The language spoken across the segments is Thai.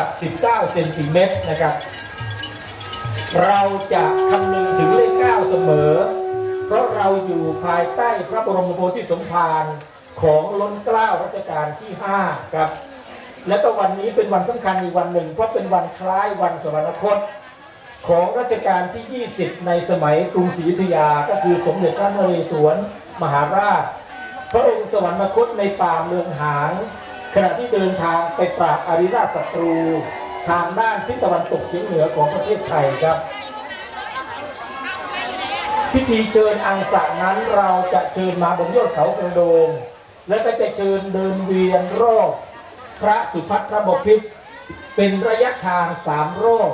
กับ 19 เซนติเมตรนะครับ เราจะคำนึงถึงเลขเก้าเสมอ เพราะเราอยู่ภายใต้พระบรมโพธิสมภารของล้นเกล้ารัชกาลที่ 5 ครับ และก็วันนี้เป็นวันสำคัญอีกวันหนึ่ง เพราะเป็นวันคล้ายวันสวรรคตของรัชกาลที่ 20 ในสมัยกรุงศรีอยุธยา ก็คือสมเด็จพระนเรศวรมหาราช พระองค์สวรรคตในป่าเมืองหาง ขณะที่เดินทางไปปราบอาริราชศัตรู ทางด้านทิศตะวันตกเฉียงเหนือของประเทศไทยครับพิธีเชิญอังสะนั้นเราจะเชิญมาบนยอดเขากระโดง และก็จะเชิญเดินเวียนรอบพระสุพัทธบพิตรเป็นระยะทางสามรอบ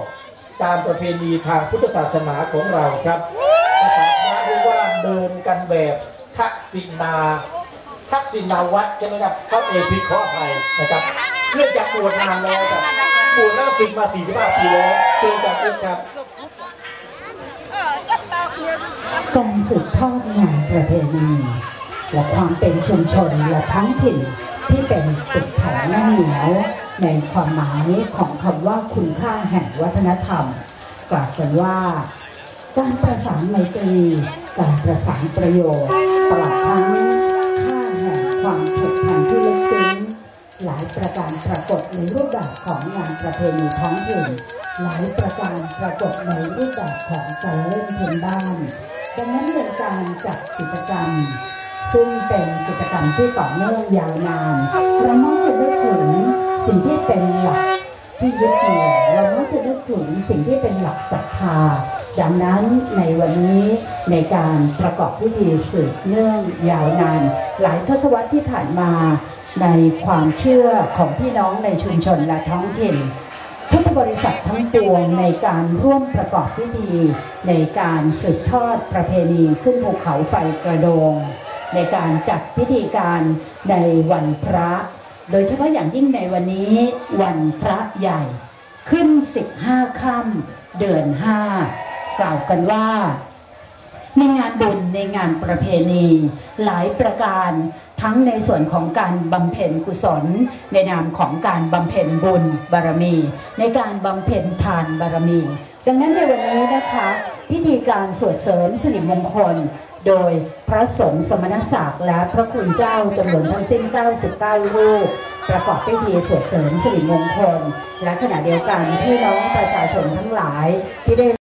ตามประเพณีทางพุทธศาสนาของเราครับภาษาพระเรียกว่าเดินกันแบบทักษิณา ทักษิณาวัดใช่ไหมครับเขาเอพิขออภัยนะครับเนื่องจากปวดนานแล้วครับปวดแล้วสิกมา45ปีแล้วเจอจากนี้ครับการสืบทอดงานประเพณีและความเป็นชุมชนและท้องถิ่นที่เป็นตึกแถวแน่นเหนียวในความหมายของคำว่าคุณค่าแห่งวัฒนธรรม กล่าวกันว่า การประสานไมตรีการประสานประโยชน์ตลอดทั้ง งงานประเพณีท้องถิ่นหลายประการปรากฏในรูปแบบของการเล่นพื้นบ้านดังนั้นในการจัดกิจกรรม ซึ่งเป็นกิจกรรมที่ต่อเนื่องยาวนานเรามักจะนึกถึงสิ่งที่เป็นหลักที่ยึดเหนี่ยวเรามักจะนึกถึงสิ่งที่เป็นหลักศรัทธาดังนั้นในวันนี้ในการประกอบพิธีสืบเนื่องยาวนาน หลายทศวรรษที่ผ่านมา ในความเชื่อของพี่น้องในชุมชนและท้องถิ่นพุทธบริษัททั้งปวงในการร่วมประกอบพิธี ในการสืบทอดประเพณีขึ้นภูเขาไฟกระโดง ในการจัดพิธีการในวันพระ โดยเฉพาะอย่างยิ่งในวันนี้วันพระใหญ่ ขึ้น 15 ค่ำเดือน 5 กล่าวกันว่า ในงานบุญในงานประเพณี หลายประการ ทั้งในส่วนของการบำเพ็ญกุศล ในนามของการบำเพ็ญบุญบารมี ในการบำเพ็ญทานบารมี ดังนั้นในวันนี้นะคะพิธีการสวดเสริมสิริมงคล โดยพระสงฆ์สมณศักดิ์และพระคุณเจ้าจำนวนทั้งสิ้น 99 รูป ประกอบพิธีสวดเสริมสิริมงคล และขณะเดียวกันพี่น้องประชาชนทั้งหลายที่ได้